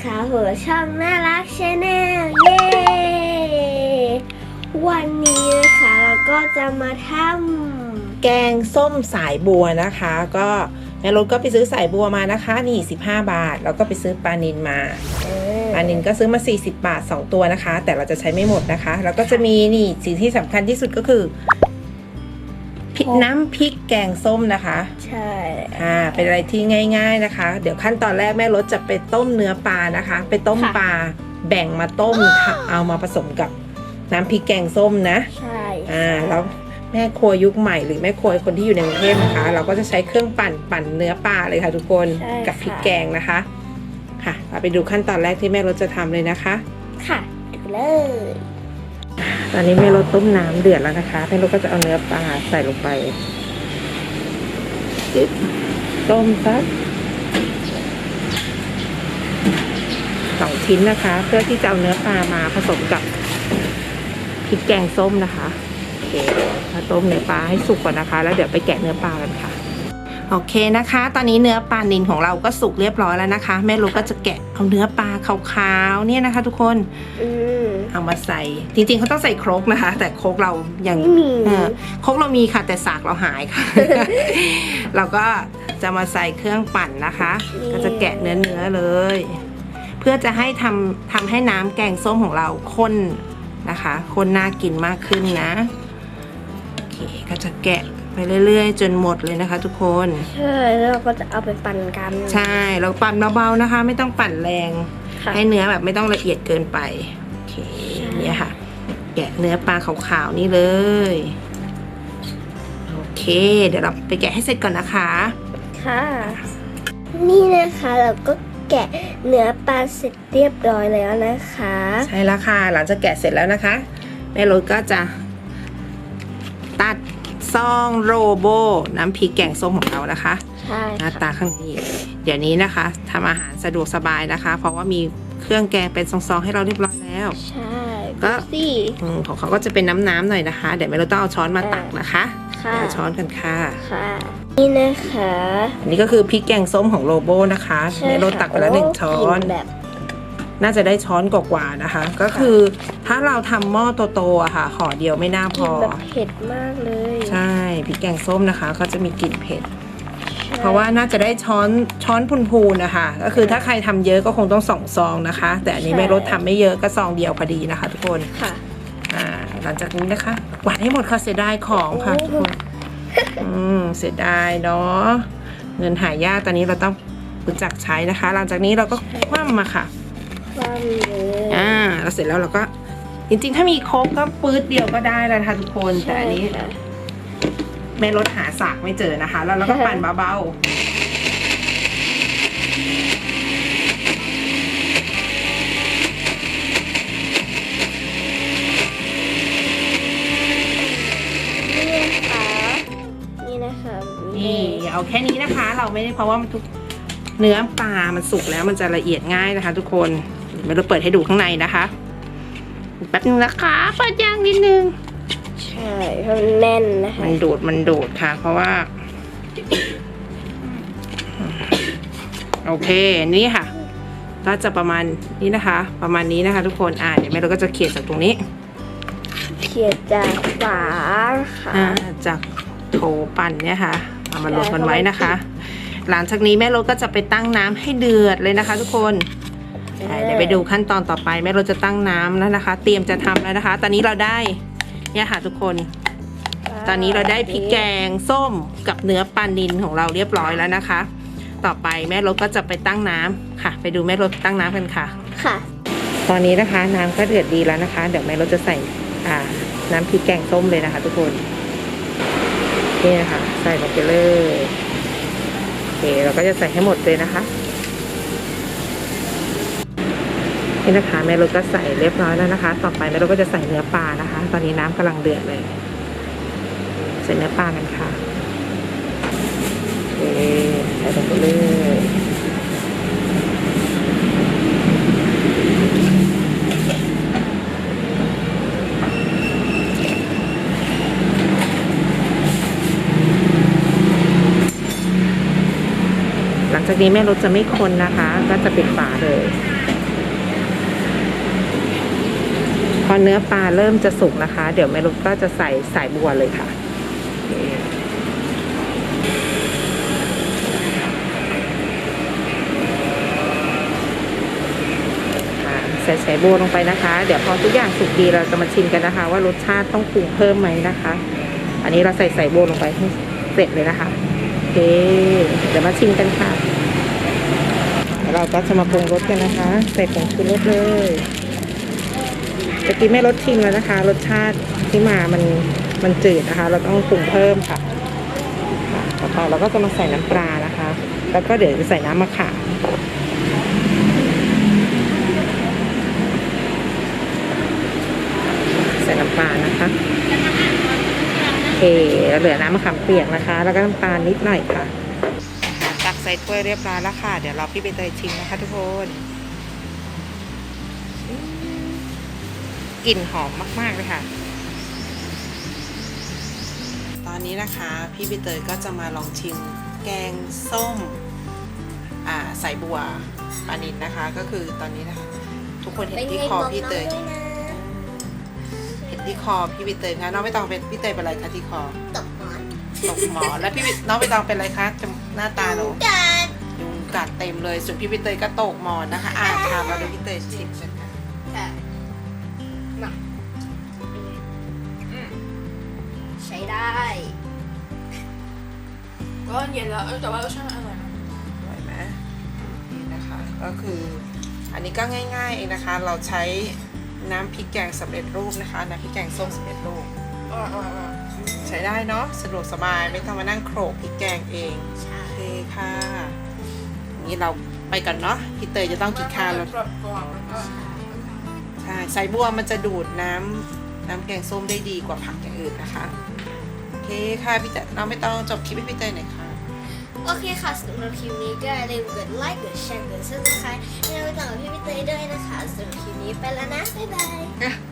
ค่ะหัวช่องน่ารักชาแนลเย้วันนี้นะคะเราก็จะมาทแกงส้มสายบัวนะคะ ก็แม่รถก็ไปซื้อสายบัวมานะคะ นี่ 15 บาท แล้วก็ไปซื้อปลานินมาำปลานินก็ซื้อมา 40 บาท 2 ตัวนะคะ แต่เราจะใช้ไม่หมดนะคะ แล้วก็จะมีนี่สิ่งที่สำคัญที่สุดก็คือ พริกน้ำพริกแกงส้มนะคะ ใช่ อ่า เป็นอะไรที่ง่าย ๆนะคะ เดี๋ยวขั้นตอนแรกแม่รถจะไปต้มเนื้อปลานะคะ ไปต้มปลาแบ่งมาต้มค่ะเอามาผสมกับน้ำพริกแกงส้มนะ ใช่ อ่า แล้วแม่ครัวยุคใหม่หรือแม่ครัวคนที่อยู่ในกรุงเทพนะคะ เราก็จะใช้เครื่องปั่นปั่นเนื้อปลาเลยค่ะทุกคน กับพริกแกงนะคะ ค่ะ เราไปดูขั้นตอนแรกที่แม่รถจะทำเลยนะคะ ค่ะดูเลย ตอนนี้แม่รถต้มน้ำเดือดแล้วนะคะแม่รถก็จะเอาเนื้อปลาใส่ลงไปจึ๊บต้มสักสองชิ้นนะคะ เพื่อที่จะเอาเนื้อปลามาผสมกับพริกแกงส้มนะคะโอเคมาต้มเนื้อปลาให้สุกก่อนนะคะ แล้วเดี๋ยวไปแกะเนื้อปลากันค่ะโอเคนะคะ ตอนนี้เนื้อปลานินของเราก็สุกเรียบร้อยแล้วนะคะ แม่ลูกก็จะแกะเอาเนื้อปลาขาวๆเนี่ยนะคะ ทุกคนอื เอามาใส่ จริงๆเขาต้องใส่ครกนะคะ แต่ครกเรายังไม่มีเออครกเรามีค่ะแต่สากเราหายค่ะ เราก็จะมาใส่เครื่องปั่นนะคะ ก็จะแกะเนื้อเนื้อๆเลย เพื่อจะให้ทำทำให้น้ำแกงส้มของเราข้นนะคะข้นน่ากินมากขึ้นนะโอเคก็จะแกะไปเรื่อยๆ จนหมดเลยนะคะ ทุกคนใช่แล้วเราก็จะเอาไปปั่นกัน ใช่ เราปั่นเบาๆนะคะ ไม่ต้องปั่นแรงค่ะให้เนื้อแบบไม่ต้องละเอียดเกินไปโอ เคเนี่ยค่ะ แกะเนื้อปลาขาวๆนี่เลย โอเค เดี๋ยวเราไปแกะให้เสร็จก่อนนะคะ ค่ะ นี่นะคะเราก็แกะเนื้อปลาเสร็จเรียบร้อยแล้วนะคะ ใช่แล้วค่ะ หลังจากแกะเสร็จแล้วนะคะแม่รถก็จะ ตัดซองโรโบ น้ำพริกแกงส้มของเรานะคะ ใช่หน้าตาข้างในเดี๋ยวนี้นะคะทำอาหารสะดวกสบายนะคะ เพราะว่ามี เครื่องแกงเป็นซองๆให้เราเรียบร้อยแล้ว ใช่ก็ดูสิอืมของเขาก็จะเป็นน้ำๆหน่อยนะคะ เดี๋ยวแม่รถต้องเอาช้อนมาตักนะคะค่ะเอาช้อนกันค่ะ ค่ะ นี่นะคะ อันนี้ก็คือพริกแกงส้มของโรโบนะคะใช่แม่รถตักไปแล้วหนึ่งโช้อนกลิ่แบบ น่าจะได้ช้อนกว่าๆนะคะ ก็คือถ้าเราทำหม้อโตๆอะค่ะห่อเดียวไม่น่าพกลิ่นอ แบบเผ็ดมากเลย ใช่พริกแกงส้มนะคะเขาจะมีกลิ่นเผ็ดใช่ เพราะว่าน่าจะได้ช้อนช้อนพูนๆนะคะ ก็คือถ้าใครทำเยอะก็คงต้องสองซองนะคะ แต่อันนี้แม่รถทำไม่เยอะก็ซองเดียวพอดีนะคะ ทุกคนค่ะอ่าหลังจากนี้นะคะกวาดให้หมดค่ะเสียดายของค่ะทุกคนอืมเสียดายเนาะเงินหายากตอนนี้เราต้องรู้จักใช้นะคะ หลังจากนี้เราก็คว่ำมาค่ะความเลยอ่าแล้วเสร็จแล้วเราก็จริงๆ ถ้ามีโคกก็ปื๊ดเดียวก็ได้แล้วนะคะทุกคนแต่อันนี้ใช่ค่ะ แม่รถหาสากไม่เจอนะคะ แล้วเราก็ปั่นเบานี่นะคะนี่นะคะๆนี่อย่าเอาแค่นี้นะคะ เราไม่ได้เพราะว่ามันทุกเนื้อปลา มันสุกแล้วมันจะละเอียดง่ายนะคะ ทุกคนแม่รถเปิดให้ดูข้างในนะคะแป๊บนึงนะคะเปิดยางนิดนึง ใช่เพราะมันแน่นนะคะ มันดูดมันดูดค่ะ เพราะว่า โอเค นี่ค่ะ ก็จะประมาณนี้นะคะ ประมาณนี้นะคะ ทุกคน อ่าเดี๋ยวแม่เราก็จะเขียนจากตรงนี้เขียนจากฝาค่ะอ่าจากโถปั่นเนี่ยค่ะ เอามารวมกันไว้นะคะ หลังจากนี้แม่รถก็จะไปตั้งน้ำให้เดือดเลยนะคะ ทุกคนอ่าเดี๋ยวไปดูขั้นตอนต่อไปแม่รถจะตั้งน้ำแล้วนะคะ เตรียมจะทำแล้วนะคะ ตอนนี้เราได้ เนี่ยค่ะทุกคน ตอนนี้เราได้พริกแกงส้มกับเนื้อปลานินของเราเรียบร้อยแล้วนะคะ ต่อไปแม่รถก็จะไปตั้งน้ำค่ะ ไปดูแม่รถตั้งน้ำกันค่ะ ค่ะ ตอนนี้นะคะน้ำก็เดือดดีแล้วนะคะ เดี๋ยวแม่รถจะใส่อ่าน้ำพริกแกงส้มเลยนะคะ ทุกคนนี่นะคะใส่ลงไปเลยโอเคเราก็จะใส่ให้หมดเลยนะคะ นี่นะคะแม่รถก็ใส่เรียบร้อยแล้วนะคะ ต่อไปแม่รถก็จะใส่เนื้อปลานะคะ ตอนนี้น้ำกำลังเดือดเลย ใส่เนื้อปลากันค่ะโอเคใส่ลงไปเลยหลังจากนี้แม่รถจะไม่คนนะคะ ก็จะปิดฝาเลย อเนื้อปลาเริ่มจะสุกนะคะ เดี๋ยวแม่ลูกก็จะใส่สายบัวเลยค่ะใส่สายบัวลงไปนะคะ เดี๋ยวพอทุกอย่างสุกดีเราจะมาชิมกันนะคะ ว่ารสชาติต้องปรุงเพิ่มไหมนะคะ อันนี้เราใส่สายบัวลงไปให้เสร็จเลยนะคะโอเคเดี๋ยวมาชิมกันค่ะเดี๋ยวเราก็จะมาปรุงรสกันนะคะ ใส่ผงชูรสเลย ตะกี้แม่รสชิมแล้วนะคะ รสชาติที่มามันมันจืดนะคะ เราต้องปรุงเพิ่มค่ะค่ะต่อไปเราก็จะมาใส่น้ำปลานะคะ แล้วก็เดี๋ยวจะใส่น้ำมะขามใส่น้ำปลานะคะโอเคเหลือน้ำมะขามเปียกนะคะ แล้วก็น้ำตาลนิดหน่อยค่ะตักใส่ถ้วยเรียบร้อยแล้วค่ะ เดี๋ยวเราพี่ใบเตยชิมนะคะทุกคน กลิ่นหอมมากๆเลยค่ะ ตอนนี้นะคะพี่ใบเตยก็จะมาลองชิมแกงส้มอ่าใส่บัวปลานินนะคะ ก็คือตอนนี้นะคะ ทุกคนเห็นที่คอพี่เตยเห็นที่คอพี่ใบเตยคะน้องไม่ต้องเป็นพี่เตยเป็นอะไรคะที่คอตกหมอนตกหมอนแล้วพี่วิน้องใบตองเป็นอะไรคะจมหน้าตาหนูกันยุงกัดเต็มเลยส่วนพี่ใบเตยก็ตกหมอนนะคะอ่าค่ะมาดูพี่เตยชิมกันค่ะ ได้ก็เย็นแล้วเออแต่ว่ารสชาติมันอร่อยนะอร่อยไหมนี่นะคะก็คืออันนี้ก็ง่ายๆเองนะคะ เราใช้น้ำพริกแกงสำเร็จรูปนะคะน้ำพริกแกงส้มสำเร็จรูปอร่อยอร่อยอร่อยใช้ได้เนาะสะดวกสบายไม่ต้องมานั่งโขลกพริกแกงเองใช่โอเคค่ะนี่เราไปกันเนาะพี่เตยจะต้องกินข้าวแล้วกรอบกรอบแล้วก็ใช่สายบัวมันจะดูดน้ำน้ำแกงส้มได้ดีกว่าผักอย่างอื่นนะคะโอ เคค่ะพี่เตยน้องไม่ต้องจบคลิปให้พี่เตยหน่อยค่ะ โอเคค่ะสำหรับคลิปนี้ก็อย่าลืมกดไลค์กดแชร์กดซับสไครต์ให้เราไปต่อกับพี่พี่เตยด้วยนะคะสำหรับคลิปนี้ไปแล้วนะบ๊ายบาย Yeah.